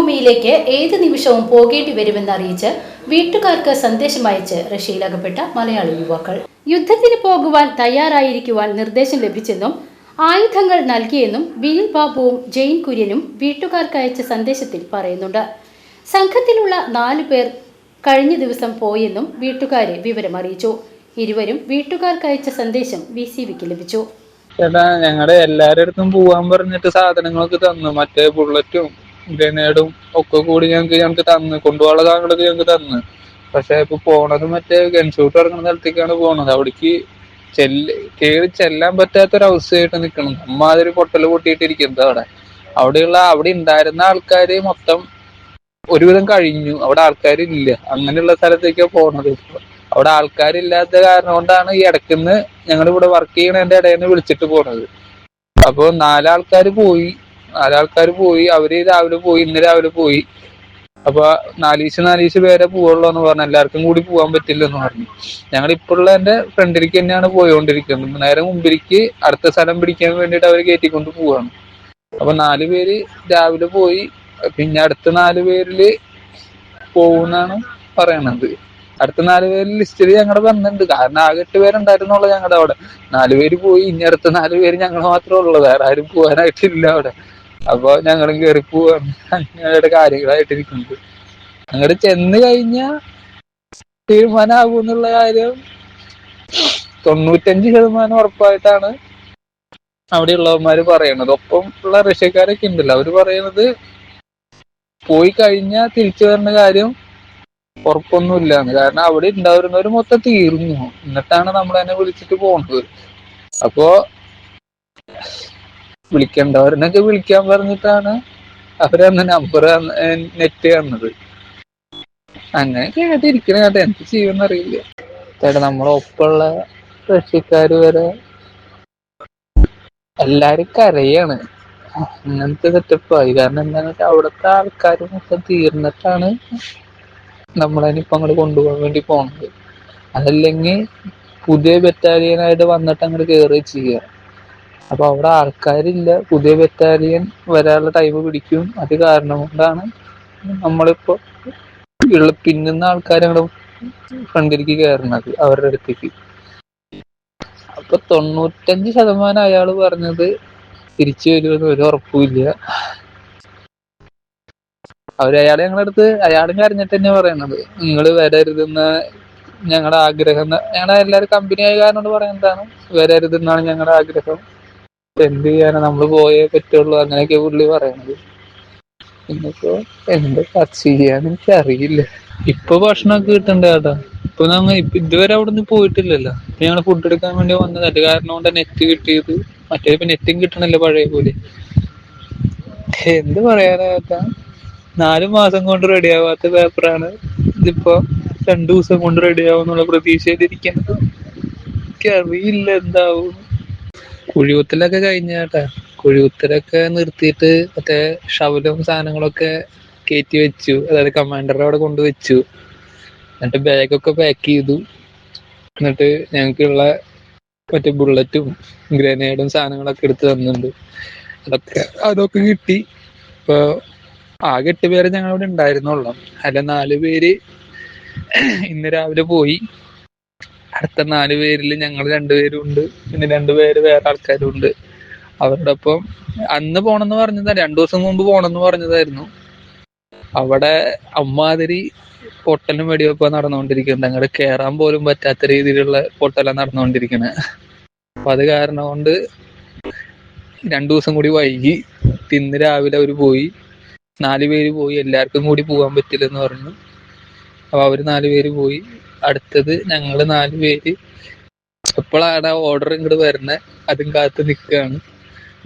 യുദ്ധഭൂമിയിലേക്ക് ഏത് നിമിഷവും പോകേണ്ടി വരുമെന്ന് അറിയിച്ച് വീട്ടുകാർക്ക് സന്ദേശം അയച്ച് റഷ്യയിലകപ്പെട്ട മലയാളി യുവാക്കൾ. യുദ്ധത്തിന് പോകുവാൻ തയ്യാറായിരിക്കുവാൻ നിർദ്ദേശം ലഭിച്ചെന്നും ആയുധങ്ങൾ നൽകിയെന്നും ബിനിൽ ബാബുവും ജെയിൻ കുര്യനും വീട്ടുകാർക്ക് അയച്ച സന്ദേശത്തിൽ പറയുന്നുണ്ട്. സംഘത്തിലുള്ള നാലു പേർ കഴിഞ്ഞ ദിവസം പോയെന്നും വീട്ടുകാരെ വിവരം അറിയിച്ചു. ഇരുവരും വീട്ടുകാർക്ക് അയച്ച സന്ദേശം വി സി വിക്ക് ലഭിച്ചു. ചേട്ടാ ഞങ്ങളുടെ എല്ലാരടുത്തും പോവാൻ പറഞ്ഞിട്ട് സാധനങ്ങളൊക്കെ തന്നു. മറ്റേ ബുള്ളറ്റും ഗ്രനേഡും ഒക്കെ കൂടി ഞങ്ങൾക്ക് ഞങ്ങൾക്ക് തന്ന് കൊണ്ടുപോകാനുള്ള സാധനങ്ങളൊക്കെ ഞങ്ങൾക്ക് തന്ന്. പക്ഷെ ഇപ്പൊ പോണത് മറ്റേ ഗൺഷൂട്ട് ഇറങ്ങുന്ന സ്ഥലത്തേക്കാണ് പോണത്. അവിടേക്ക് ചെല്ല് കേറി ചെല്ലാൻ പറ്റാത്തൊരവസ്ഥയായിട്ട് നിൽക്കണം അമ്മാതിരി പൊട്ടൽ പൊട്ടിയിട്ടിരിക്കുന്നത് അവിടെ. അവിടെയുള്ള അവിടെ ഉണ്ടായിരുന്ന ആൾക്കാര് മൊത്തം ഒരുവിധം കഴിഞ്ഞു. അവിടെ ആൾക്കാരില്ല. അങ്ങനെയുള്ള സ്ഥലത്തേക്കാണ് പോണത്. അവിടെ ആൾക്കാരില്ലാത്ത കാരണം കൊണ്ടാണ് ഈ ഇടയ്ക്കുന്ന് ഞങ്ങൾ ഇവിടെ വർക്ക് ചെയ്യണതിന്റെ ഇടയിൽ നിന്ന് വിളിച്ചിട്ട് പോണത്. അപ്പൊ നാലാൾക്കാര് പോയി. നാലാൾക്കാർ പോയി അവർ രാവിലെ പോയി ഇന്ന് രാവിലെ പോയി. അപ്പൊ നാലീശ് നാലീശ് പേരെ പോവുള്ളൂ എന്ന് പറഞ്ഞു എല്ലാവർക്കും കൂടി പോകാൻ പറ്റില്ല എന്ന് പറഞ്ഞു. ഞങ്ങൾ ഇപ്പോഴുള്ള എന്റെ ഫ്രണ്ടിലേക്ക് തന്നെയാണ് പോയോണ്ടിരിക്കുന്നത്. നേരെ മുമ്പിലേക്ക് അടുത്ത സ്ഥലം പിടിക്കാൻ വേണ്ടിയിട്ട് അവർ കയറ്റിക്കൊണ്ട് പോവാണ്. അപ്പൊ നാല് പേര് രാവിലെ പോയി പിന്നെ അടുത്ത നാല് പേരിൽ പോകുന്നാണ് പറയണത്. അടുത്ത നാല് പേര് ലിസ്റ്റിൽ ഞങ്ങളുടെ വന്നിട്ടുണ്ട്. കാരണം ആകെ എട്ട് പേരുണ്ടായിരുന്നുള്ളൂ ഞങ്ങളുടെ അവിടെ. നാല് പേര് പോയി ഇനി അടുത്ത നാല് പേര് ഞങ്ങൾ മാത്രമേ ഉള്ളൂ. വേറെ ആരും പോകാനായിട്ടില്ല അവിടെ. അപ്പൊ ഞങ്ങളും കയറി പോവാണ് കാര്യങ്ങളായിട്ട് ഇരിക്കുന്നത് അങ്ങോട്ട് ചെന്ന് കഴിഞ്ഞാൽ തീരുമാനമാകും എന്നുള്ള കാര്യം തൊണ്ണൂറ്റഞ്ച് ശതമാനം ഉറപ്പായിട്ടാണ് അവിടെ ഉള്ളവന്മാര് പറയണത്. ഒപ്പം ഉള്ള റഷ്യക്കാരൊക്കെ ഉണ്ടല്ലോ. അവർ പറയണത് പോയി കഴിഞ്ഞാൽ തിരിച്ചു വരുന്ന കാര്യം ഉറപ്പൊന്നുമില്ലാന്ന്. കാരണം അവിടെ ഉണ്ടാവുന്നവര് മൊത്തം തീർന്നു. എന്നിട്ടാണ് നമ്മൾ എന്നെ വിളിച്ചിട്ട് പോണത്. അപ്പോ വിളിക്കേണ്ടവരനൊക്കെ വിളിക്കാൻ പറഞ്ഞിട്ടാണ് അവരന്ന് നമ്പർ നെറ്റ് തന്നത്. അങ്ങനെ കേട്ടിരിക്കണ കേട്ടോ എന്ത് ചെയ്യുമെന്ന് അറിയില്ല. ചേട്ടാ നമ്മളെ ഒപ്പമുള്ള കൃഷിക്കാർ വരെ എല്ലാരും കരയാണ്. അങ്ങനത്തെ സെറ്റപ്പായി കാരണം എന്താന്ന് വെച്ചാൽ അവിടുത്തെ ആൾക്കാർ മൊത്തം തീർന്നിട്ടാണ് നമ്മളതിനിപ്പോ അങ്ങോട്ട് കൊണ്ടുപോകാൻ വേണ്ടി പോണത്. അതല്ലെങ്കിൽ പുതിയ ബറ്റാലിയനായിട്ട് വന്നിട്ട് അങ്ങോട്ട് കേറി ചെയ്യുക അപ്പൊ അവിടെ ആൾക്കാരില്ല. പുതിയ ബറ്റാലിയൻ വരാനുള്ള ടൈം പിടിക്കും. അത് കാരണം കൊണ്ടാണ് നമ്മളിപ്പോ ഉള്ള പിന്നുന്ന ആൾക്കാർ അങ്ങോട്ട് ഫ്രണ്ടിലേക്ക് കയറുന്നത് അവരുടെ അടുത്തേക്ക്. അപ്പൊ തൊണ്ണൂറ്റഞ്ച് ശതമാനം അയാൾ പറഞ്ഞത് തിരിച്ചു വരുമെന്ന് ഒരു ഉറപ്പുമില്ല അവർ അയാളെ ഞങ്ങളുടെ അടുത്ത് അയാളും കരഞ്ഞിട്ട് തന്നെ പറയണത്. നിങ്ങൾ വരരുതെന്ന് ഞങ്ങളുടെ ആഗ്രഹം ഞങ്ങളെ ഞങ്ങളുടെ എല്ലാവരും കമ്പനി ആയ കാരണം പറയുന്നതാണ് വരരുതെന്നാണ് ഞങ്ങളുടെ ആഗ്രഹം. എന്ത് ചെയ്യാനാ? നമ്മൾ പോയേ പറ്റുള്ളൂ. അങ്ങനെയൊക്കെ പുള്ളി പറയണത് ഇന്നിപ്പോ എന്ത് ചെയ്യാന്ന് എനിക്ക് അറിയില്ല ഇപ്പൊ ഭക്ഷണമൊക്കെ കിട്ടണ്ട ചേട്ടാ ഇപ്പൊ ഞങ്ങൾ ഇപ്പൊ ഇതുവരെ നിന്ന് പോയിട്ടില്ലല്ലോ. ഇപ്പൊ ഫുഡ് എടുക്കാൻ വേണ്ടി വന്നത്. അത് കാരണം കൊണ്ട് നെറ്റ് കിട്ടിയത്. മറ്റേ ഇപ്പൊ നെറ്റും കിട്ടണല്ലോ പഴയ പോലെ. എന്ത് പറയാനാ ചേട്ടാ നാല് മാസം കൊണ്ട് റെഡി ആവാത്ത പേപ്പറാണ് ഇതിപ്പോ രണ്ടു ദിവസം കൊണ്ട് റെഡി ആവുന്നുള്ള പ്രതീക്ഷയിലിരിക്കുന്നത്. എനിക്കറിയില്ല എന്താവും. കുഴികുത്തലൊക്കെ കഴിഞ്ഞ കേട്ടാ കുഴികുത്തലൊക്കെ നിർത്തിയിട്ട് മറ്റേ ഷവലും സാധനങ്ങളൊക്കെ കയറ്റി വെച്ചു. അതായത് കമാൻഡറുടെ അവിടെ കൊണ്ടുവച്ചു എന്നിട്ട് ബാഗൊക്കെ പാക്ക് ചെയ്തു. എന്നിട്ട് ഞങ്ങൾക്കുള്ള മറ്റേ ബുള്ളറ്റും ഗ്രനേഡും സാധനങ്ങളൊക്കെ എടുത്ത് തന്നിട്ടുണ്ട്. അതൊക്കെ അതൊക്കെ കിട്ടി. ഇപ്പൊ ആകെ എട്ട് പേര് ഞങ്ങളിവിടെ ഉണ്ടായിരുന്നുള്ളൂ. അല്ല നാല് പേര് ഇന്ന് രാവിലെ പോയി. അടുത്ത നാല് പേരിൽ ഞങ്ങൾ രണ്ടുപേരും ഉണ്ട്. പിന്നെ രണ്ടുപേര് വേറെ ആൾക്കാരും ഉണ്ട്. അവരുടെ ഒപ്പം അന്ന് പോണെന്ന് പറഞ്ഞതാ. രണ്ടു ദിവസം മുമ്പ് പോണെന്ന് പറഞ്ഞതായിരുന്നു. അവിടെ അമ്മാതിരി പൊട്ടലും വെടിവെപ്പ് നടന്നുകൊണ്ടിരിക്കുന്നുണ്ട്. അങ്ങോട്ട് കേറാൻ പോലും പറ്റാത്ത രീതിയിലുള്ള പൊട്ടലാണ് നടന്നുകൊണ്ടിരിക്കുന്നത് അപ്പൊ അത് കാരണം കൊണ്ട് രണ്ടു ദിവസം കൂടി വൈകി. ഇന്ന് രാവിലെ അവർ പോയി. നാല് പേര് പോയി. എല്ലാവർക്കും കൂടി പോകാൻ പറ്റില്ലെന്ന് പറഞ്ഞു. അപ്പൊ അവർ നാല് പേര് പോയി. അടുത്തത് ഞങ്ങൾ നാല് പേര്. എപ്പോഴാണ് ആ ഓർഡർ ഇങ്ങോട്ട് വരുന്നത് അതും കാത്ത് നിൽക്കുകയാണ്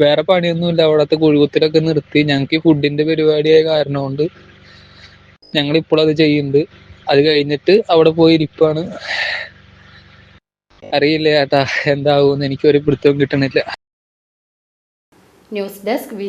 വേറെ പണിയൊന്നുമില്ല. അവിടത്തെ കുഴുകുത്തിലൊക്കെ നിർത്തി. ഞങ്ങൾക്ക് ഫുഡിന്റെ പരിപാടിയായ കാരണം കൊണ്ട് ഞങ്ങൾ ഇപ്പോൾ അത് ചെയ്യുന്നുണ്ട്. അത് കഴിഞ്ഞിട്ട് അവിടെ പോയി ഇരിപ്പാണ്. അറിയില്ല ചേട്ടാ എന്താവും എനിക്ക് ഒരു പിടുത്തവും കിട്ടണില്ല ന്യൂസ് ഡെസ്ക് വി